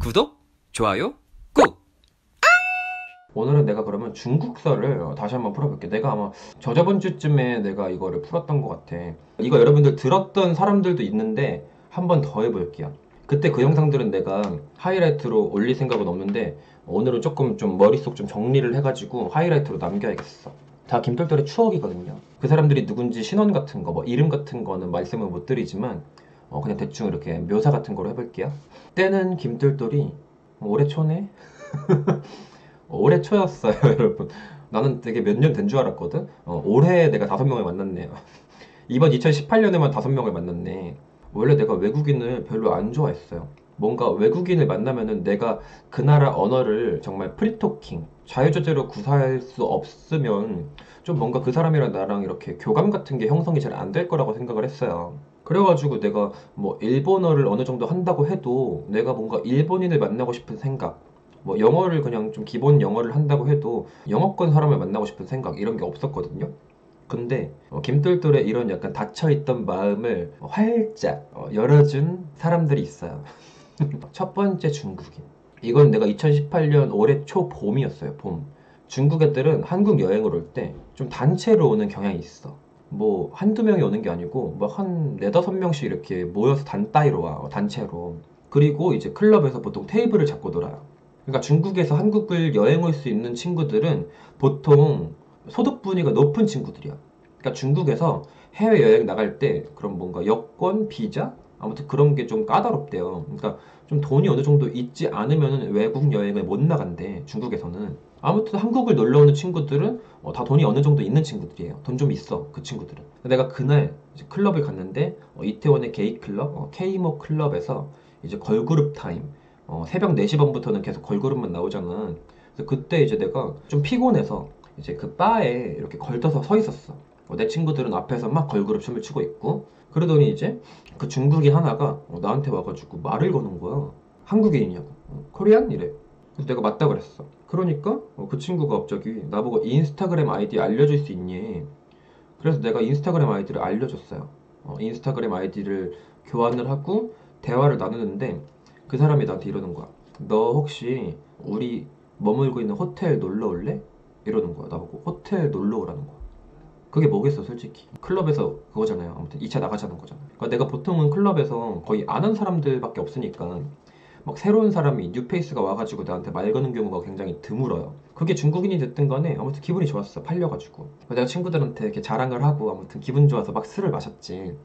구독, 좋아요, 꾹! 오늘은 내가 그러면 중국서를 어, 다시 한번 풀어볼게. 내가 아마 저저번 주쯤에 내가 이거를 풀었던 것 같아. 이거 여러분들 들었던 사람들도 있는데 한 번 더 해볼게요. 그때 그 영상들은 내가 하이라이트로 올릴 생각은 없는데 오늘은 조금 좀 머릿속 좀 정리를 해가지고 하이라이트로 남겨야겠어. 다 김떨떨의 추억이거든요. 그 사람들이 누군지 신원 같은 거, 뭐 이름 같은 거는 말씀을 못 드리지만 어, 그냥 대충 이렇게 묘사 같은 거로 해볼게요. 때는 김떨떨이 올해 초네? 올해 초였어요, 여러분. 나는 되게 몇 년 된 줄 알았거든? 어, 올해 내가 다섯 명을 만났네요. 이번 2018년에만 다섯 명을 만났네. 원래 내가 외국인을 별로 안 좋아했어요. 뭔가 외국인을 만나면은 내가 그 나라 언어를 정말 프리토킹, 자유자재로 구사할 수 없으면 좀 뭔가 그 사람이랑 나랑 이렇게 교감 같은 게 형성이 잘 안 될 거라고 생각을 했어요. 그래가지고 내가 뭐 일본어를 어느 정도 한다고 해도 내가 뭔가 일본인을 만나고 싶은 생각, 뭐 영어를 그냥 좀 기본 영어를 한다고 해도 영어권 사람을 만나고 싶은 생각 이런 게 없었거든요. 근데 어, 김돌돌의 이런 약간 닫혀있던 마음을 활짝 어, 열어준 사람들이 있어요. 첫 번째 중국인. 이건 내가 2018년 올해 초 봄이었어요. 봄. 중국 애들은 한국 여행을 올 때 좀 단체로 오는 경향이 있어. 뭐 한두 명이 오는 게 아니고 뭐 한 네다섯 명씩 이렇게 모여서 단따위로 와. 어, 단체로. 그리고 이제 클럽에서 보통 테이블을 잡고 놀아요. 그러니까 중국에서 한국을 여행 올 수 있는 친구들은 보통 소득 분위가 높은 친구들이야. 그러니까 중국에서 해외 여행 나갈 때 그런 뭔가 여권, 비자 아무튼 그런 게 좀 까다롭대요. 그러니까 좀 돈이 어느 정도 있지 않으면 외국 여행을 못 나간대. 중국에서는. 아무튼 한국을 놀러 오는 친구들은 어, 다 돈이 어느 정도 있는 친구들이에요. 돈 좀 있어. 그 친구들은. 내가 그날 클럽을 갔는데 어, 이태원의 게이 클럽, 어, K모 클럽에서 이제 걸그룹 타임. 어, 새벽 4시 반부터는 계속 걸그룹만 나오잖아. 그래서 그때 이제 내가 좀 피곤해서 이제 그 바에 이렇게 걸터서 서 있었어. 어, 내 친구들은 앞에서 막 걸그룹 춤을 추고 있고 그러더니 이제 그 중국인 하나가 어, 나한테 와가지고 말을 거는 거야. 한국인이냐고. 어, 코리안? 이래. 그래서 내가 맞다 그랬어. 그러니까 어, 그 친구가 갑자기 나보고 인스타그램 아이디 알려줄 수 있니? 그래서 내가 인스타그램 아이디를 알려줬어요. 어, 인스타그램 아이디를 교환을 하고 대화를 나누는데 그 사람이 나한테 이러는 거야. 너 혹시 우리 머물고 있는 호텔 놀러 올래? 이러는 거야. 나보고 호텔 놀러 오라는 거야. 그게 뭐겠어, 솔직히. 클럽에서 그거잖아요. 아무튼 2차 나가자는 거잖아. 그러니까 내가 보통은 클럽에서 거의 아는 사람들밖에 없으니까 막 새로운 사람이 뉴페이스가 와가지고 나한테 말 거는 경우가 굉장히 드물어요. 그게 중국인이 됐든 간에 아무튼 기분이 좋았어. 팔려가지고. 내가 친구들한테 이렇게 자랑을 하고 아무튼 기분 좋아서 막 술을 마셨지.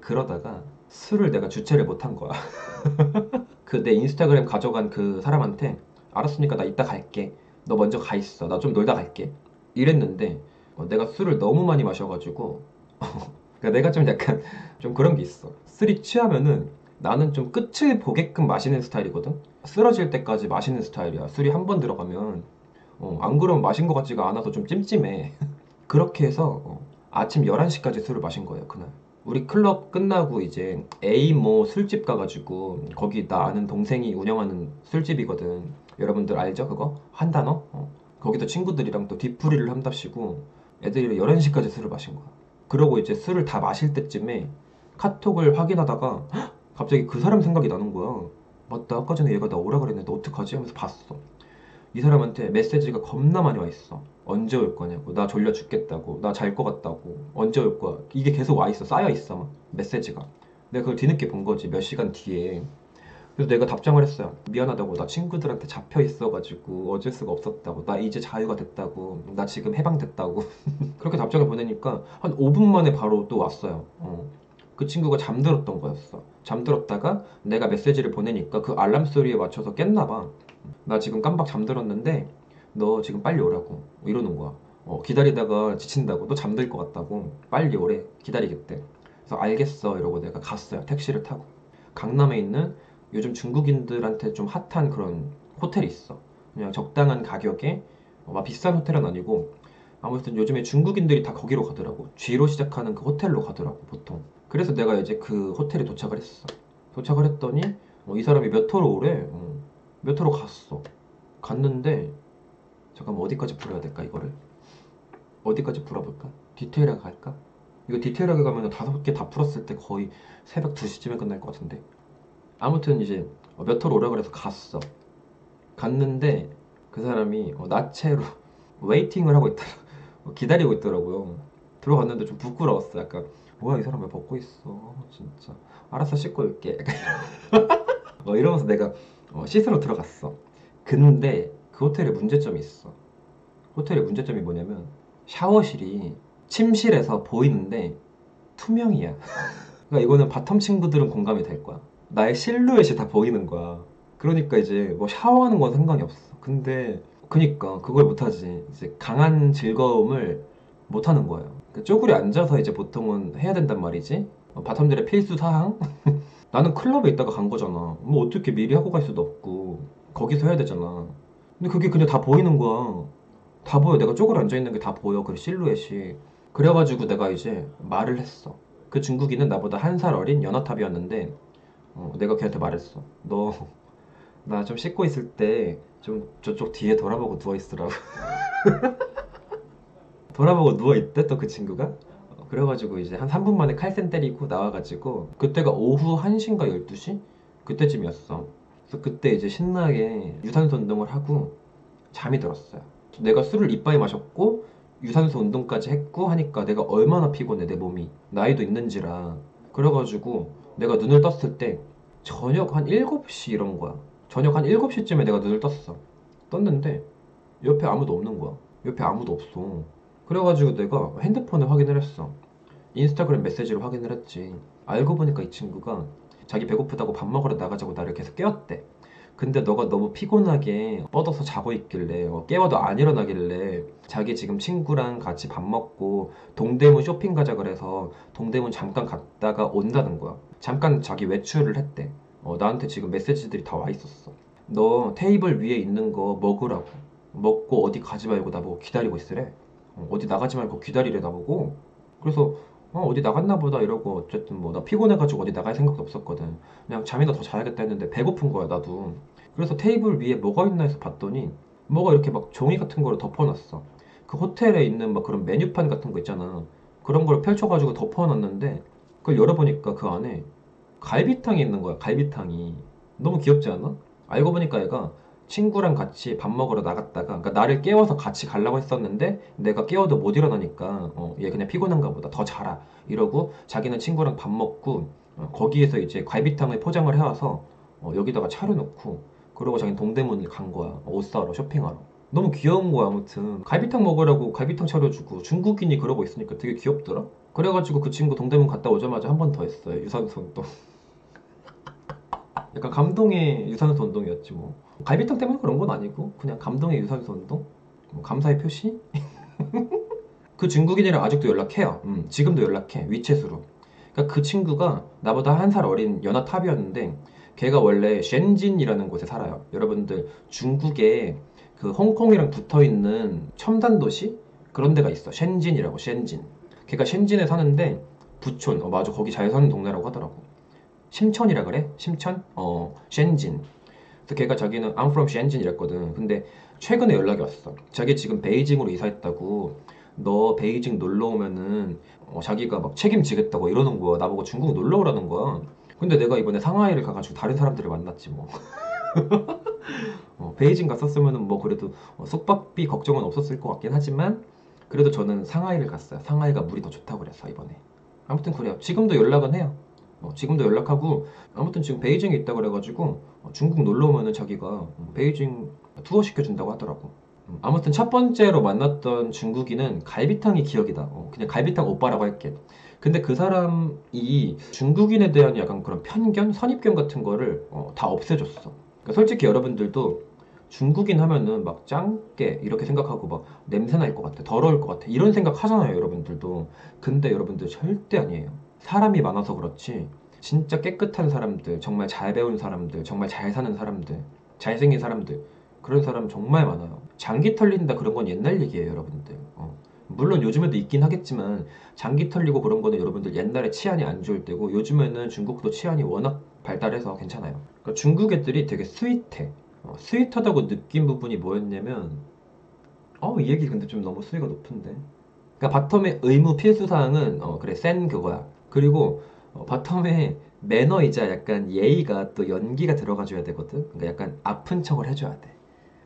그러다가 술을 내가 주체를 못한 거야. 그 내 인스타그램 가져간 그 사람한테 알았으니까 나 이따 갈게. 너 먼저 가 있어. 나 좀 놀다 갈게. 이랬는데 어, 내가 술을 너무 많이 마셔가지고 그러니까 내가 좀 약간 좀 그런 게 있어. 술이 취하면은 나는 좀 끝을 보게끔 마시는 스타일이거든. 쓰러질 때까지 마시는 스타일이야. 술이 한 번 들어가면 어, 안 그러면 마신 것 같지가 않아서 좀 찜찜해. 그렇게 해서 어, 아침 11시까지 술을 마신 거예요, 그날. 우리 클럽 끝나고 이제 A 뭐 술집 가가지고 거기 나 아는 동생이 운영하는 술집이거든. 여러분들 알죠? 그거? 한 단어? 어. 거기서 친구들이랑 또 뒷풀이를 한답시고 애들이 11시까지 술을 마신 거야. 그러고 이제 술을 다 마실 때쯤에 카톡을 확인하다가 헉! 갑자기 그 사람 생각이 나는 거야. 맞다. 아까 전에 얘가 나 오라 그랬는데 어떡하지? 하면서 봤어. 이 사람한테 메시지가 겁나 많이 와 있어. 언제 올 거냐고. 나 졸려 죽겠다고. 나 잘 것 같다고. 언제 올 거야. 이게 계속 와 있어. 쌓여 있어. 막 메시지가. 내가 그걸 뒤늦게 본 거지. 몇 시간 뒤에. 그래서 내가 답장을 했어요. 미안하다고. 나 친구들한테 잡혀 있어가지고 어쩔 수가 없었다고. 나 이제 자유가 됐다고. 나 지금 해방됐다고. 그렇게 답장을 보내니까 한 5분 만에 바로 또 왔어요. 어. 그 친구가 잠들었던 거였어. 잠들었다가 내가 메시지를 보내니까 그 알람 소리에 맞춰서 깼나 봐. 나 지금 깜빡 잠들었는데 너 지금 빨리 오라고 이러는 거야. 어, 기다리다가 지친다고 너 잠들 것 같다고 빨리 오래 기다리겠대. 그래서 알겠어 이러고 내가 갔어요. 택시를 타고 강남에 있는 요즘 중국인들한테 좀 핫한 그런 호텔이 있어. 그냥 적당한 가격에 어, 막 비싼 호텔은 아니고 아무튼 요즘에 중국인들이 다 거기로 가더라고. G로 시작하는 그 호텔로 가더라고 보통. 그래서 내가 이제 그 호텔에 도착을 했어. 도착을 했더니 어, 이 사람이 몇 호로 오래. 어, 몇 호로 갔어. 갔는데 잠깐만 어디까지 풀어야 될까 이거를? 어디까지 풀어볼까? 디테일하게 갈까? 이거 디테일하게 가면 다섯 개 다 풀었을 때 거의 새벽 2시쯤에 끝날 것 같은데 아무튼 이제 어, 몇 호로 오라 그래서 갔어. 갔는데 그 사람이 어, 나체로 웨이팅을 하고 있더라. 어, 기다리고 있더라고요. 들어갔는데 좀 부끄러웠어. 약간 뭐야 이 사람 왜 벗고 있어? 진짜 알아서 씻고 올게. 어, 이러면서 내가 어, 씻으러 들어갔어. 근데 그 호텔에 문제점이 있어. 호텔의 문제점이 뭐냐면 샤워실이 침실에서 보이는데 투명이야. 그러니까 이거는 바텀 친구들은 공감이 될 거야. 나의 실루엣이 다 보이는 거야. 그러니까 이제 뭐 샤워하는 건 상관이 없어. 근데 그니까 그걸 못하지. 이제 강한 즐거움을 못하는 거예요. 그러니까 쪼그려 앉아서 이제 보통은 해야 된단 말이지. 어, 바텀들의 필수 사항. 나는 클럽에 있다가 간 거잖아. 뭐 어떻게 미리 하고 갈 수도 없고 거기서 해야 되잖아. 근데 그게 그냥 다 보이는 거야. 다 보여. 내가 쪼그려 앉아 있는 게 다 보여. 그 실루엣이. 그래가지고 내가 이제 말을 했어. 그 중국인은 나보다 한 살 어린 연하탑이었는데 어, 내가 걔한테 말했어. 너 나 좀 씻고 있을 때 좀 저쪽 뒤에 돌아보고 누워 있으라고. 돌아보고 누워 있대 또 그 친구가. 어, 그래가지고 이제 한 3분 만에 칼센 때리고 나와가지고 그때가 오후 1시인가 12시 그때쯤이었어. 그래서 그때 이제 신나게 유산소 운동을 하고 잠이 들었어요. 내가 술을 이빠이 마셨고 유산소 운동까지 했고 하니까 내가 얼마나 피곤해 내 몸이 나이도 있는지라 그래가지고 내가 눈을 떴을 때 저녁 한 7시 이런 거야. 저녁 한 7시쯤에 내가 눈을 떴어. 떴는데 옆에 아무도 없는 거야. 옆에 아무도 없어. 그래가지고 내가 핸드폰을 확인을 했어. 인스타그램 메시지를 확인을 했지. 알고 보니까 이 친구가 자기 배고프다고 밥 먹으러 나가자고 나를 계속 깨웠대 근데 너가 너무 피곤하게 뻗어서 자고 있길래 어, 깨워도 안 일어나길래 자기 지금 친구랑 같이 밥 먹고 동대문 쇼핑 가자 그래서 동대문 잠깐 갔다가 온다는 거야. 잠깐 자기 외출을 했대. 어, 나한테 지금 메시지들이 다 와 있었어. 너 테이블 위에 있는 거 먹으라고. 먹고 어디 가지 말고 나보고 기다리고 있으래. 어, 어디 나가지 말고 기다리래 나보고. 그래서 어, 어디 나갔나 보다 이러고 어쨌든 뭐 나 피곤해가지고 어디 나갈 생각도 없었거든. 그냥 잠이나 더 자야겠다 했는데 배고픈 거야 나도. 그래서 테이블 위에 뭐가 있나 해서 봤더니 뭐가 이렇게 막 종이 같은 거를 덮어놨어. 그 호텔에 있는 막 그런 메뉴판 같은 거 있잖아. 그런 걸 펼쳐가지고 덮어놨는데 그걸 열어보니까 그 안에 갈비탕이 있는 거야. 갈비탕이. 너무 귀엽지 않아? 알고 보니까 얘가 친구랑 같이 밥 먹으러 나갔다가 그러니까 나를 깨워서 같이 가려고 했었는데 내가 깨워도 못 일어나니까 어, 얘 그냥 피곤한가 보다. 더 자라. 이러고 자기는 친구랑 밥 먹고 어, 거기에서 이제 갈비탕을 포장을 해와서 어, 여기다가 차려놓고 그러고 자기는 동대문을 간 거야. 옷 사러 쇼핑하러. 너무 귀여운 거야 아무튼. 갈비탕 먹으라고 갈비탕 차려주고 중국인이 그러고 있으니까 되게 귀엽더라. 그래가지고 그 친구 동대문 갔다 오자마자 한 번 더 했어요 유산소 운동 약간 감동의 유산소 운동이었지 뭐. 갈비탕 때문에 그런 건 아니고 그냥 감동의 유산소 운동? 뭐 감사의 표시? 그 중국인이랑 아직도 연락해요. 음, 지금도 연락해. 위챗으로. 그러니까 그 친구가 나보다 한 살 어린 연하 탑이었는데 걔가 원래 셴진이라는 곳에 살아요. 여러분들 중국에 그 홍콩이랑 붙어 있는 첨단 도시? 그런 데가 있어. 셴진이라고 셴진. 걔가 셴진에 사는데 부촌 어 맞아. 거기 잘 사는 동네라고 하더라고 심천이라 그래? 심천? 어, 셴진. 그래서 걔가 자기는 I'm from 셴진 이랬거든. 근데 최근에 연락이 왔어. 자기 지금 베이징으로 이사했다고. 너 베이징 놀러 오면은 어, 자기가 막 책임지겠다고 이러는 거야. 나보고 중국 놀러 오라는 거야. 근데 내가 이번에 상하이를 가가지고 다른 사람들을 만났지 뭐. 어, 베이징 갔었으면은 뭐 그래도 어, 숙박비 걱정은 없었을 것 같긴 하지만 그래도 저는 상하이를 갔어요. 상하이가 물이 더 좋다고 그랬어 이번에. 아무튼 그래요. 지금도 연락은 해요. 어, 지금도 연락하고 아무튼 지금 베이징에 있다 그래가지고 어, 중국 놀러 오면은 자기가 음, 베이징 투어 시켜준다고 하더라고. 음, 아무튼 첫 번째로 만났던 중국인은 갈비탕이 기억이다. 어, 그냥 갈비탕 오빠라고 할게. 근데 그 사람이 중국인에 대한 약간 그런 편견, 선입견 같은 거를 어, 다 없애줬어. 그러니까 솔직히 여러분들도 중국인 하면은 막 짱깨 이렇게 생각하고 막 냄새 날 것 같아, 더러울 것 같아 이런 생각 하잖아요, 여러분들도. 근데 여러분들 절대 아니에요. 사람이 많아서 그렇지 진짜 깨끗한 사람들, 정말 잘 배운 사람들, 정말 잘 사는 사람들, 잘생긴 사람들 그런 사람 정말 많아요. 장기 털린다 그런 건 옛날 얘기예요, 여러분들. 어. 물론 요즘에도 있긴 하겠지만 장기 털리고 그런 거는 여러분들 옛날에 치안이 안 좋을 때고 요즘에는 중국도 치안이 워낙 발달해서 괜찮아요. 그러니까 중국 애들이 되게 스윗해. 어, 스윗하다고 느낀 부분이 뭐였냐면 어, 이 얘기 근데 좀 너무 수위가 높은데. 그러니까 바텀의 의무 필수 사항은 어, 그래 센 그거야. 그리고 어, 바텀에 매너이자 약간 예의가 또 연기가 들어가줘야 되거든. 그러니까 약간 아픈 척을 해줘야 돼.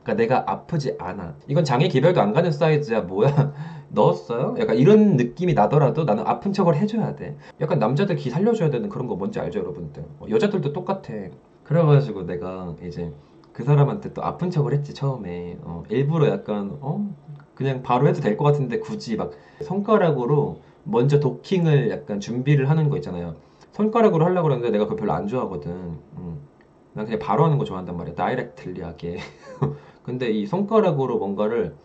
그러니까 내가 아프지 않아. 이건 장애 기별도 안 가는 사이즈야. 뭐야? 넣었어요? 약간 이런 느낌이 나더라도 나는 아픈 척을 해줘야 돼. 약간 남자들 기 살려줘야 되는 그런 거 뭔지 알죠, 여러분들? 어, 여자들도 똑같아. 그래가지고 내가 이제 그 사람한테 또 아픈 척을 했지, 처음에. 어, 일부러 약간, 어? 그냥 바로 해도 될 것 같은데 굳이 막 손가락으로 먼저 도킹을 약간 준비를 하는 거 있잖아요. 손가락으로 하려고 그러는데 내가 그걸 별로 안 좋아하거든. 음. 난 그냥 바로 하는 거 좋아한단 말이야. 다이렉트리하게. 근데 이 손가락으로 뭔가를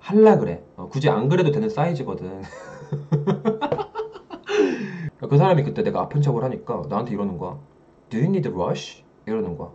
할라 그래. 어, 굳이 안 그래도 되는 사이즈거든. 그 사람이 그때 내가 아픈 척을 하니까 나한테 이러는 거야. Do you need rush? 이러는 거야.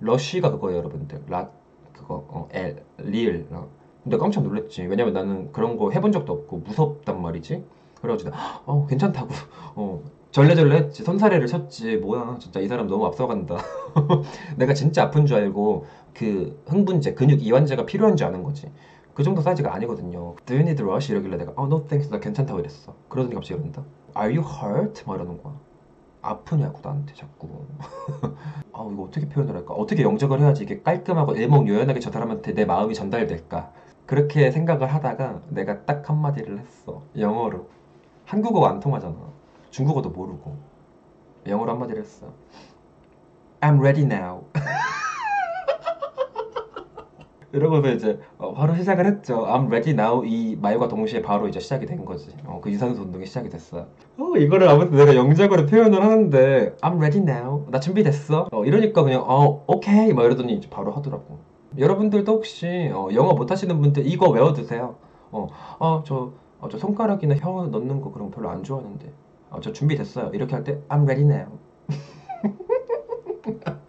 러쉬가 그거예요, 여러분들. 라 그거 어, L 리을. 어. 근데 깜짝 놀랐지. 왜냐면 나는 그런 거 해본 적도 없고 무섭단 말이지. 나, 어 괜찮다고. 어 절레절레 했지. 손사래를 쳤지. 뭐야, 진짜 이 사람 너무 앞서간다. 내가 진짜 아픈 줄 알고 그 흥분제, 근육 이완제가 필요한 줄 아는 거지. 그 정도 사이즈가 아니거든요. Do you need rush? 이러길래 내가 어, no thanks. 나 괜찮다고 이랬어. 그러더니 갑자기 이런다. Are you hurt? 막 이러는 거야. 아프냐고 나한테 자꾸. 아 이거 어떻게 표현을 할까? 어떻게 영적을 해야지 이게 깔끔하고 일목요연하게 저 사람한테 내 마음이 전달될까? 그렇게 생각을 하다가 내가 딱 한마디를 했어. 영어로. 한국어가 안 통하잖아. 중국어도 모르고. 영어로 한마디를 했어. I'm ready now. 이러고서 이제 어, 바로 시작을 했죠. I'm ready now 이 말과 동시에 바로 이제 시작이 된 거지. 어, 그 유산소 운동이 시작이 됐어요. 어, 이거를 아무튼 내가 영적으로 표현을 하는데 I'm ready now. 나 준비됐어. 어, 이러니까 그냥 어, 오케이 막 이러더니 이제 바로 하더라고. 여러분들도 혹시 어, 영어 못하시는 분들 이거 외워두세요. 어, 어, 저, 어, 저 손가락이나 혀 넣는 거 그런 거 별로 안 좋아하는데. 어, 저 준비됐어요. 이렇게 할 때 I'm ready now.